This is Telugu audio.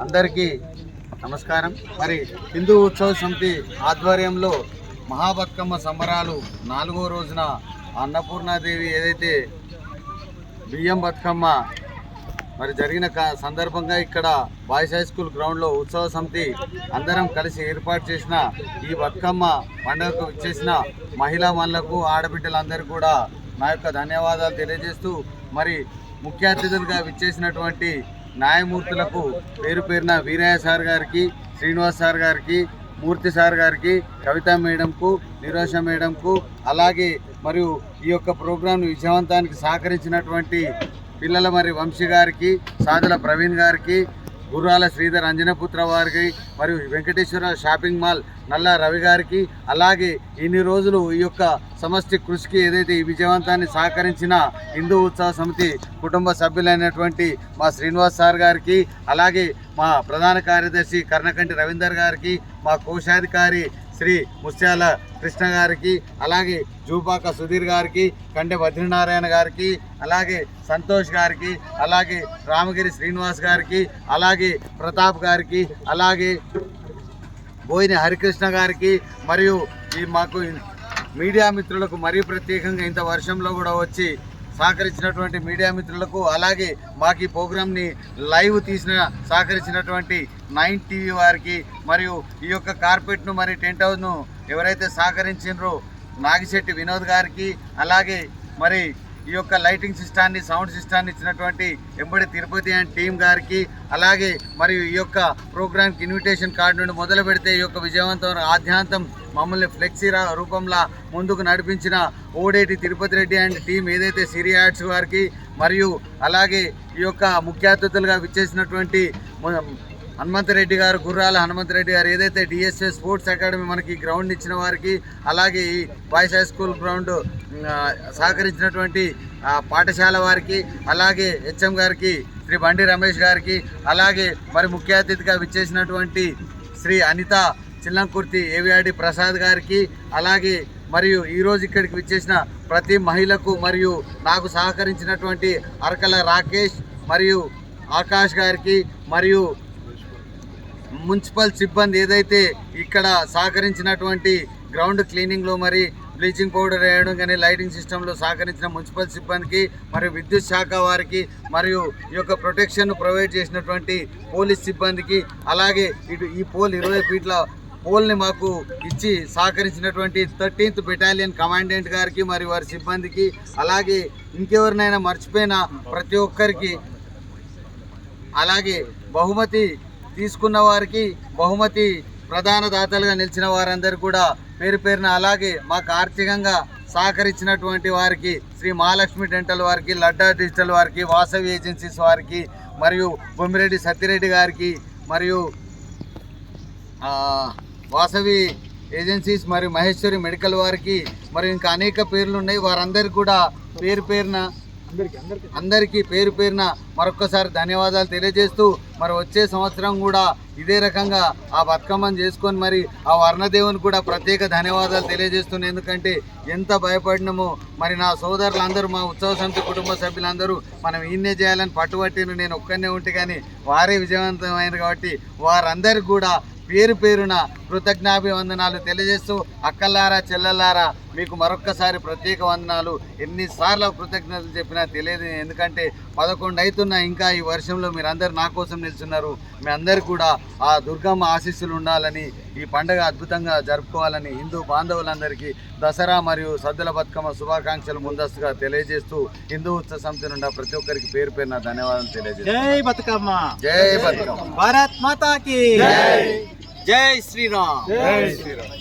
అందరికీ నమస్కారం. మరి హిందూ ఉత్సవ సమితి ఆధ్వర్యంలో మహాబతుకమ్మ సంబరాలు నాలుగో రోజున అన్నపూర్ణాదేవి ఏదైతే బియ్యం బతుకమ్మ మరి జరిగిన క- సందర్భంగా ఇక్కడ బాయ్స్ హై స్కూల్ గ్రౌండ్లో ఉత్సవ సమితి అందరం కలిసి ఏర్పాటు చేసిన ఈ బతుకమ్మ పండుగకు ఇచ్చేసిన మహిళా మనులకు ఆడబిడ్డలందరూ కూడా నా యొక్క ధన్యవాదాలు తెలియజేస్తూ మరి ముఖ్య అతిథులుగా విచ్చేసినటువంటి న్యాయమూర్తులకు పేరు పేరున వీరయ్య సార్ గారికి శ్రీనివాస్ సార్ గారికి మూర్తి సార్ గారికి కవిత మేడంకు నిరోష మేడంకు అలాగే మరియు ఈ యొక్క ప్రోగ్రాంను విజయవంతానికి సహకరించినటువంటి పిల్లల మరి వంశీ గారికి సాధుల ప్రవీణ్ గారికి గుర్రాల శ్రీధర్ అంజనపుత్ర వారికి మరియు వెంకటేశ్వర షాపింగ్ మాల్ నల్లా రవి గారికి అలాగే ఇన్ని రోజులు ఈ యొక్క సమష్టి కృషికి ఏదైతే ఈ విజయవంతాన్ని సహకరించిన హిందూ ఉత్సవ సమితి కుటుంబ సభ్యులైనటువంటి మా శ్రీనివాస్ సార్ గారికి అలాగే మా ప్రధాన కార్యదర్శి కర్ణకంటి రవీందర్ గారికి మా కోశాధికారి శ్రీ ముత్యాల కృష్ణ గారికి అలాగే జూపాక సుధీర్ గారికి కండె బద్రీనారాయణ గారికి అలాగే సంతోష్ గారికి అలాగే రామగిరి శ్రీనివాస్ గారికి అలాగే ప్రతాప్ గారికి అలాగే బోయిని హరికృష్ణ గారికి మరియు ఈ మాకు మీడియా మిత్రులకు మరీ ప్రత్యేకంగా ఇంత వర్షంలో కూడా వచ్చి సహకరించినటువంటి మీడియా మిత్రులకు అలాగే మాకు ఈ ప్రోగ్రామ్ని లైవ్ తీసిన సహకరించినటువంటి నైన్ టీవీ వారికి మరియు ఈ యొక్క కార్పెట్ను మరి టెంట్ హౌస్ను ఎవరైతే సహకరించినరో నాగిశెట్టి వినోద్ గారికి అలాగే మరి ఈ యొక్క లైటింగ్ సిస్టాన్ని సౌండ్ సిస్టాన్ని ఇచ్చినటువంటి ఎంబడి తిరుపతి అండ్ టీం గారికి అలాగే మరియు ఈ యొక్క ప్రోగ్రామ్కి ఇన్విటేషన్ కార్డు నుండి మొదలు పెడితే ఈ యొక్క విజయవంతం ఆద్యాంతం మమ్మల్ని ఫ్లెక్సీ రూపంలో ముందుకు నడిపించిన ఓడేటి తిరుపతి రెడ్డి అండ్ టీం ఏదైతే సిరియాడ్స్ గారికి వారికి మరియు అలాగే ఈ యొక్క ముఖ్య అతిథులుగా విచ్చేసినటువంటి హనుమంతరెడ్డి గారు గుర్రాల హనుమంతరెడ్డి గారు ఏదైతే డిఎస్ఎస్ స్పోర్ట్స్ అకాడమీ మనకి గ్రౌండ్ ఇచ్చిన వారికి అలాగే ఈ బాయ్స్ హై స్కూల్ గ్రౌండ్ సహకరించినటువంటి పాఠశాల వారికి అలాగే హెచ్ఎం గారికి శ్రీ బండి రమేష్ గారికి అలాగే మరి ముఖ్య అతిథిగా విచ్చేసినటువంటి శ్రీ అనిత చిల్లంకుర్తి ఏవిఆర్డి ప్రసాద్ గారికి అలాగే మరియు ఈరోజు ఇక్కడికి విచ్చేసిన ప్రతి మహిళకు మరియు నాకు సహకరించినటువంటి అరకల రాకేష్ మరియు ఆకాష్ గారికి మరియు మున్సిపల్ సిబ్బంది ఏదైతే ఇక్కడ సహకరించినటువంటి గ్రౌండ్ క్లీనింగ్లో మరి బ్లీచింగ్ పౌడర్ వేయడం కానీ లైటింగ్ సిస్టంలో సహకరించిన మున్సిపల్ సిబ్బందికి మరియు విద్యుత్ శాఖ వారికి మరియు ఈ యొక్క ప్రొటెక్షన్ను ప్రొవైడ్ చేసినటువంటి పోలీస్ సిబ్బందికి అలాగే ఇటు ఈ పోల్ ఇరవై ఫీట్ల పోల్ని మాకు ఇచ్చి సహకరించినటువంటి థర్టీన్త్ బెటాలియన్ కమాండెంట్ గారికి మరి వారి సిబ్బందికి అలాగే ఇంకెవరినైనా మర్చిపోయిన ప్రతి ఒక్కరికి అలాగే బహుమతి తీసుకున్న వారికి బహుమతి ప్రధాన దాతలుగా నిలిచిన వారందరూ కూడా పేరు పేరున అలాగే మాకు ఆర్థికంగా సహకరించినటువంటి వారికి శ్రీ మహాలక్ష్మి డెంటల్ వారికి లడ్డా డిజిటల్ వారికి వాసవి ఏజెన్సీస్ వారికి మరియు బొమ్మిరెడ్డి సత్యరెడ్డి గారికి మరియు వాసవి ఏజెన్సీస్ మరియు మహేశ్వరి మెడికల్ వారికి మరియు ఇంకా అనేక పేర్లు ఉన్నాయి. వారందరికీ కూడా పేరు పేరున అందరికీ పేరు పేరున మరొక్కసారి ధన్యవాదాలు తెలియజేస్తూ మరి వచ్చే సంవత్సరం కూడా ఇదే రకంగా ఆ బతుకమ్మను చేసుకొని మరి ఆ వర్ణదేవుని కూడా ప్రత్యేక ధన్యవాదాలు తెలియజేస్తున్నాను. ఎందుకంటే ఎంత భయపడినామో మరి నా సోదరులందరూ మా ఉత్సవ సమితి కుటుంబ సభ్యులందరూ మనం ఈయన్నే చేయాలని పట్టుబట్టిన నేను ఒక్కనే ఉంటే కానీ వారే విజయవంతమైన కాబట్టి వారందరికీ కూడా పేరు పేరున కృతజ్ఞాభివందనాలు తెలియజేస్తూ అక్కలారా చెల్లలారా మీకు మరొక్కసారి ప్రత్యేక వందనాలు. ఎన్నిసార్లు కృతజ్ఞతలు చెప్పినా తెలియదు. ఎందుకంటే పదకొండు అవుతున్నా ఇంకా ఈ వర్షంలో మీరందరూ నా కోసం నిల్చున్నారు. మీ అందరు కూడా ఆ దుర్గమ్మ ఆశీస్సులు ఉండాలని ఈ పండుగ అద్భుతంగా జరుపుకోవాలని హిందూ బాంధవులందరికీ దసరా మరియు సద్దుల బతుకమ్మ శుభాకాంక్షలు ముందస్తుగా తెలియజేస్తూ హిందూ ఉత్సవ సమితి నుండి ప్రతి ఒక్కరికి పేరు పేరున ధన్యవాదాలు తెలియజేస్తాను జై బతుకమ్మ. జై బతుకమ్మ. భారత్. జై శ్రీరామ్. జై శ్రీరామ్.